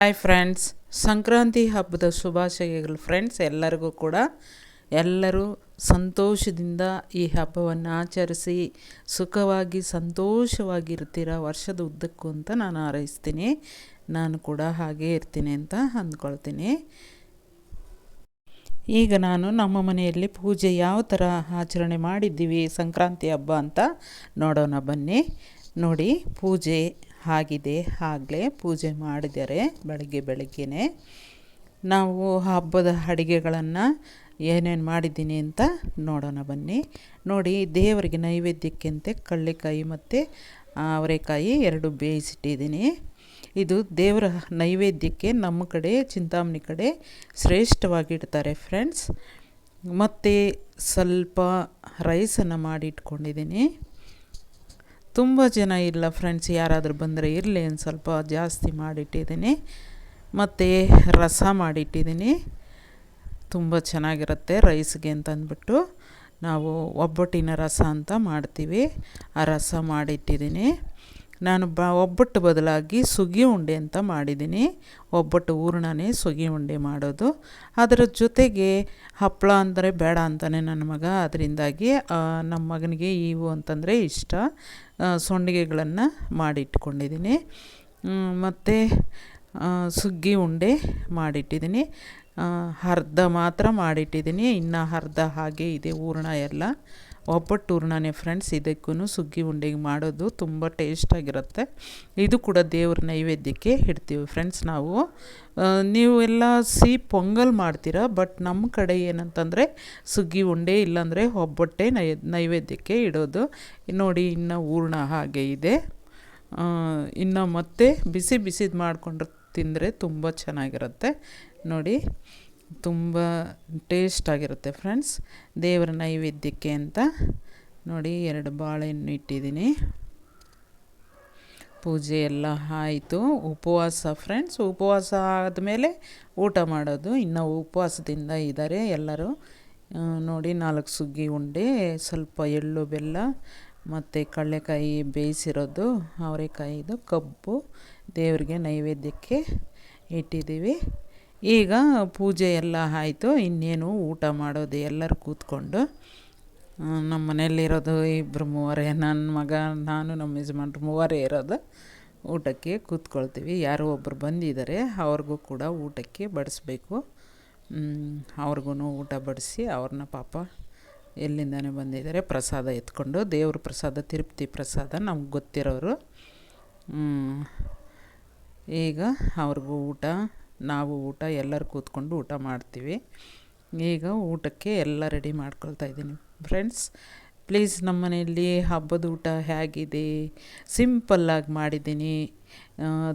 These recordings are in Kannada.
ಹಾಯ್ ಫ್ರೆಂಡ್ಸ್ ಸಂಕ್ರಾಂತಿ ಹಬ್ಬದ ಶುಭಾಶಯಗಳು ಫ್ರೆಂಡ್ಸ್ ಎಲ್ಲರಿಗೂ ಕೂಡ ಎಲ್ಲರೂ ಸಂತೋಷದಿಂದ ಈ ಹಬ್ಬವನ್ನು ಆಚರಿಸಿ ಸುಖವಾಗಿ ಸಂತೋಷವಾಗಿರ್ತೀರ ವರ್ಷದ ಉದ್ದಕ್ಕೂ ಅಂತ ನಾನು ಹಾರೈಸ್ತೀನಿ. ನಾನು ಕೂಡ ಹಾಗೇ ಇರ್ತೀನಿ ಅಂತ ಅಂದ್ಕೊಳ್ತೀನಿ. ಈಗ ನಾನು ನಮ್ಮ ಮನೆಯಲ್ಲಿ ಪೂಜೆ ಯಾವ ಥರ ಆಚರಣೆ ಮಾಡಿದ್ದೀವಿ ಸಂಕ್ರಾಂತಿ ಹಬ್ಬ ಅಂತ ನೋಡೋಣ ಬನ್ನಿ. ನೋಡಿ ಪೂಜೆ. ಆಗಿದೆ ಆಗಲೇ ಪೂಜೆ ಮಾಡಿದರೆ ಬೆಳಗ್ಗೆ ಬೆಳಗ್ಗೆನೆ ನಾವು ಹಬ್ಬದ ಅಡುಗೆಗಳನ್ನು ಏನೇನು ಮಾಡಿದ್ದೀನಿ ಅಂತ ನೋಡೋಣ ಬನ್ನಿ. ನೋಡಿ, ದೇವರಿಗೆ ನೈವೇದ್ಯಕ್ಕೆಂತೆ ಕಳ್ಳೆಕಾಯಿ ಮತ್ತು ಅವರೆಕಾಯಿ ಎರಡು ಬೇಯಿಸಿಟ್ಟಿದ್ದೀನಿ. ಇದು ದೇವರ ನೈವೇದ್ಯಕ್ಕೆ ನಮ್ಮ ಕಡೆ, ಚಿಂತಾಮಣಿ ಕಡೆ ಶ್ರೇಷ್ಠವಾಗಿಡ್ತಾರೆ ಫ್ರೆಂಡ್ಸ್ ಮತ್ತು ಸ್ವಲ್ಪ ರೈಸನ್ನು ಮಾಡಿ ಇಟ್ಕೊಂಡಿದ್ದೀನಿ. ತುಂಬ ಜನ ಇಲ್ಲ ಫ್ರೆಂಡ್ಸ್ ಯಾರಾದರೂ ಬಂದರೆ ಇರಲಿ ಒಂದು ಸ್ವಲ್ಪ ಜಾಸ್ತಿ ಮಾಡಿಟ್ಟಿದ್ದೀನಿ. ಮತ್ತು ರಸ ಮಾಡಿಟ್ಟಿದ್ದೀನಿ. ತುಂಬ ಚೆನ್ನಾಗಿರುತ್ತೆ ರೈಸ್ಗೆ ಅಂತ ಅಂದ್ಬಿಟ್ಟು. ನಾವು ಒಬ್ಬಟ್ಟಿನ ರಸ ಅಂತ ಮಾಡ್ತೀವಿ. ಆ ರಸ ಮಾಡಿಟ್ಟಿದ್ದೀನಿ. ನಾನು ಬ ಒಬ್ಬಟ್ಟು ಬದಲಾಗಿ ಸುಗ್ಗಿ ಉಂಡೆ ಅಂತ ಮಾಡಿದ್ದೀನಿ. ಒಬ್ಬಟ್ಟು ಹೂರ್ಣನೇ ಸುಗ್ಗಿ ಉಂಡೆ ಮಾಡೋದು. ಅದರ ಜೊತೆಗೆ ಹಪ್ಪಳ ಅಂದರೆ ಬೇಡ ಅಂತಾನೆ ನನ್ನ ಮಗ. ಅದರಿಂದಾಗಿ ನಮ್ಮ ಮಗನಿಗೆ ಇವು ಅಂತಂದರೆ ಇಷ್ಟ. ಸೊಂಡಿಗೆಗಳನ್ನು ಮಾಡಿಟ್ಕೊಂಡಿದ್ದೀನಿ. ಮತ್ತು ಸುಗ್ಗಿ ಉಂಡೆ ಮಾಡಿಟ್ಟಿದ್ದೀನಿ. ಅರ್ಧ ಮಾತ್ರ ಮಾಡಿಟ್ಟಿದ್ದೀನಿ. ಇನ್ನು ಅರ್ಧ ಹಾಗೆ ಇದೆ ಹೂರ್ಣ ಎಲ್ಲ. ಒಬ್ಬಟ್ಟು ಹೂರ್ಣನೇ ಫ್ರೆಂಡ್ಸ್ ಇದಕ್ಕೂ ಸುಗ್ಗಿ ಉಂಡೆಗೆ ಮಾಡೋದು ತುಂಬ ಟೇಸ್ಟಾಗಿರುತ್ತೆ ಇದು ಕೂಡ ದೇವ್ರ ನೈವೇದ್ಯಕ್ಕೆ ಇಡ್ತೀವಿ ಫ್ರೆಂಡ್ಸ್ ನಾವು. ನೀವು ಎಲ್ಲ ಸಿಹಿ ಪೊಂಗಲ್ ಮಾಡ್ತೀರಾ, ಬಟ್ ನಮ್ಮ ಕಡೆ ಏನಂತಂದರೆ ಸುಗ್ಗಿ ಉಂಡೆ ಇಲ್ಲಾಂದರೆ ಒಬ್ಬಟ್ಟೆ ನೈ, ನೈವೇದ್ಯಕ್ಕೆ ಇಡೋದು. ನೋಡಿ, ಇನ್ನು ಹೂರ್ಣ ಹಾಗೆ ಇದೆ. ಇನ್ನು ಮತ್ತೆ ಬಿಸಿ ಬಿಸಿದು ಮಾಡಿಕೊಂಡು ತಿಂದರೆ ತುಂಬ ಚೆನ್ನಾಗಿರುತ್ತೆ. ನೋಡಿ. ತುಂಬ ಟೇಸ್ಟಾಗಿರುತ್ತೆ ಫ್ರೆಂಡ್ಸ್ ದೇವರ ನೈವೇದ್ಯಕ್ಕೆ ಅಂತ ನೋಡಿ ಎರಡು ಬಾಳೆಹಣ್ಣು ಇಟ್ಟಿದ್ದೀನಿ. ಪೂಜೆ ಎಲ್ಲ ಆಯಿತು. ಉಪವಾಸ ಫ್ರೆಂಡ್ಸ್ ಉಪವಾಸ ಆದಮೇಲೆ ಊಟ ಮಾಡೋದು. ಇನ್ನು ಉಪವಾಸದಿಂದ ಇದ್ದಾರೆ ಎಲ್ಲರೂ. ನೋಡಿ ನಾಲ್ಕು ಸುಗ್ಗಿ ಉಂಡೆ, ಸ್ವಲ್ಪ ಎಳ್ಳು ಬೆಲ್ಲ, ಮತ್ತು ಕಡಲೆಕಾಯಿ ಬೇಯಿಸಿರೋದು, ಅವರೆಕಾಯಿದು, ಕಬ್ಬು ದೇವರಿಗೆ ನೈವೇದ್ಯಕ್ಕೆ ಇಟ್ಟಿದ್ದೀವಿ. ಈಗ ಪೂಜೆ ಎಲ್ಲ ಆಯಿತು, ಇನ್ನೇನು ಊಟ ಮಾಡೋದು ಎಲ್ಲರೂ ಕೂತ್ಕೊಂಡು ನಮ್ಮ ಮನೆಯಲ್ಲಿರೋದು ಇಬ್ಬರು ಮೂವರೇ ನನ್ನ ಮಗ, ನಾನು, ನಮ್ಮ ಯಜಮಾನ್ರು ಮೂವರೇ ಇರೋದು, ಊಟಕ್ಕೆ ಕೂತ್ಕೊಳ್ತೀವಿ. ಯಾರೋ ಒಬ್ಬರು ಬಂದಿದ್ದಾರೆ, ಅವ್ರಿಗೂ ಕೂಡ ಊಟಕ್ಕೆ ಬಡಿಸ್ಬೇಕು. ಅವ್ರಿಗೂ ಊಟ ಬಡಿಸಿ, ಅವ್ರನ್ನ ಪಾಪ ಎಲ್ಲಿಂದನೇ ಬಂದಿದ್ದಾರೆ, ಪ್ರಸಾದ ಎತ್ಕೊಂಡು, ದೇವ್ರ ಪ್ರಸಾದ ತಿರುಪ್ತಿ ಪ್ರಸಾದ ನಮ್ಗೆ ಗೊತ್ತಿರೋರು. ಈಗ ಅವ್ರಿಗೂ ಊಟ ನಾವು ಊಟ ಎಲ್ಲರೂ ಕೂತ್ಕೊಂಡು ಊಟ ಮಾಡ್ತೀವಿ. ಈಗ ಊಟಕ್ಕೆ ಎಲ್ಲ ರೆಡಿ ಮಾಡ್ಕೊಳ್ತಾ ಇದ್ದೀನಿ. ಫ್ರೆಂಡ್ಸ್ ಪ್ಲೀಸ್ ನಮ್ಮ ಮನೆಯಲ್ಲಿ ಹಬ್ಬದ ಊಟ ಹೇಗಿದೆ? ಸಿಂಪಲ್ಲಾಗಿ ಮಾಡಿದ್ದೀನಿ.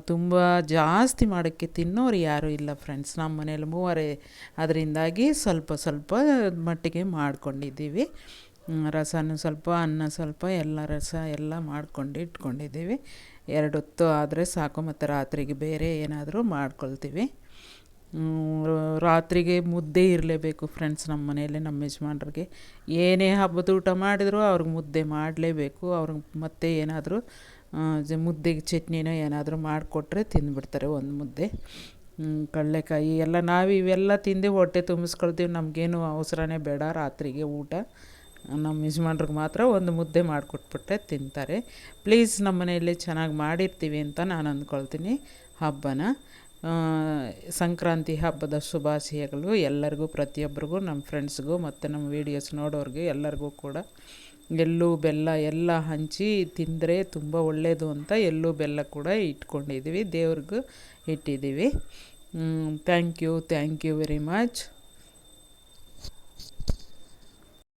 ತುಂಬ ಜಾಸ್ತಿ ಮಾಡೋಕ್ಕೆ ತಿನ್ನೋರು ಯಾರೂ ಇಲ್ಲ ಫ್ರೆಂಡ್ಸ್ ನಮ್ಮ ಮನೇಲಿ ಮೂವರೇ. ಅದರಿಂದಾಗಿ ಸ್ವಲ್ಪ ಸ್ವಲ್ಪ ಮಟ್ಟಿಗೆ ಮಾಡ್ಕೊಂಡಿದ್ದೀವಿ. ರಸನೂ ಸ್ವಲ್ಪ, ಅನ್ನ ಸ್ವಲ್ಪ, ಎಲ್ಲ ರಸ ಎಲ್ಲ ಮಾಡ್ಕೊಂಡು ಇಟ್ಕೊಂಡಿದ್ದೀವಿ. ಎರಡು ಹೊತ್ತು ಆದರೆ ಸಾಕು, ಮತ್ತು ರಾತ್ರಿಗೆ ಬೇರೆ ಏನಾದರೂ ಮಾಡ್ಕೊಳ್ತೀವಿ. ರಾತ್ರಿಗೆ ಮುದ್ದೆ ಇರಲೇಬೇಕು ಫ್ರೆಂಡ್ಸ್ ನಮ್ಮ ಮನೆಯಲ್ಲಿ ನಮ್ಮ ಯಜಮಾನ್ರಿಗೆ. ಏನೇ ಹಬ್ಬದ ಊಟ ಮಾಡಿದರೂ ಅವ್ರಿಗೆ ಮುದ್ದೆ ಮಾಡಲೇಬೇಕು. ಅವ್ರಿಗೆ ಮತ್ತೆ ಏನಾದರೂ ಮುದ್ದೆಗೆ ಚಟ್ನಿನೋ ಏನಾದರೂ ಮಾಡಿಕೊಟ್ರೆ ತಿಂದುಬಿಡ್ತಾರೆ ಒಂದು ಮುದ್ದೆ. ಕಡಲೆಕಾಯಿ ಎಲ್ಲ ನಾವು ಇವೆಲ್ಲ ತಿಂದು ಹೊಟ್ಟೆ ತುಂಬಿಸ್ಕೊಳ್ತೀವಿ. ನಮಗೇನು ಅವಸರನೇ ಬೇಡ ರಾತ್ರಿಗೆ ಊಟ. ನಮ್ಮ ಯಜಮಾನ್ರಿಗೆ ಮಾತ್ರ ಒಂದು ಮುದ್ದೆ ಮಾಡಿಕೊಟ್ಬಿಟ್ರೆ ತಿಂತಾರೆ. ಪ್ಲೀಸ್ ನಮ್ಮ ಮನೆಯಲ್ಲಿ ಚೆನ್ನಾಗಿ ಮಾಡಿರ್ತೀವಿ ಅಂತ ನಾನು ಅಂದ್ಕೊಳ್ತೀನಿ. ಹಬ್ಬನ ಸಂಕ್ರಾಂತಿ ಹಬ್ಬದ ಶುಭಾಶಯಗಳು ಎಲ್ಲರಿಗೂ, ಪ್ರತಿಯೊಬ್ಬರಿಗೂ, ನಮ್ಮ ಫ್ರೆಂಡ್ಸ್ಗೂ ಮತ್ತು ನಮ್ಮ ವೀಡಿಯೋಸ್ ನೋಡೋರಿಗೆ ಎಲ್ಲರಿಗೂ ಕೂಡ. ಎಳ್ಳು ಬೆಲ್ಲ ಎಲ್ಲ ಹಂಚಿ ತಿಂದರೆ ತುಂಬ ಒಳ್ಳೆಯದು ಅಂತ ಎಳ್ಳು ಬೆಲ್ಲ ಕೂಡ ಇಟ್ಕೊಂಡಿದ್ದೀವಿ ದೇವ್ರಿಗೂ ಇಟ್ಟಿದ್ದೀವಿ thank you thank you very much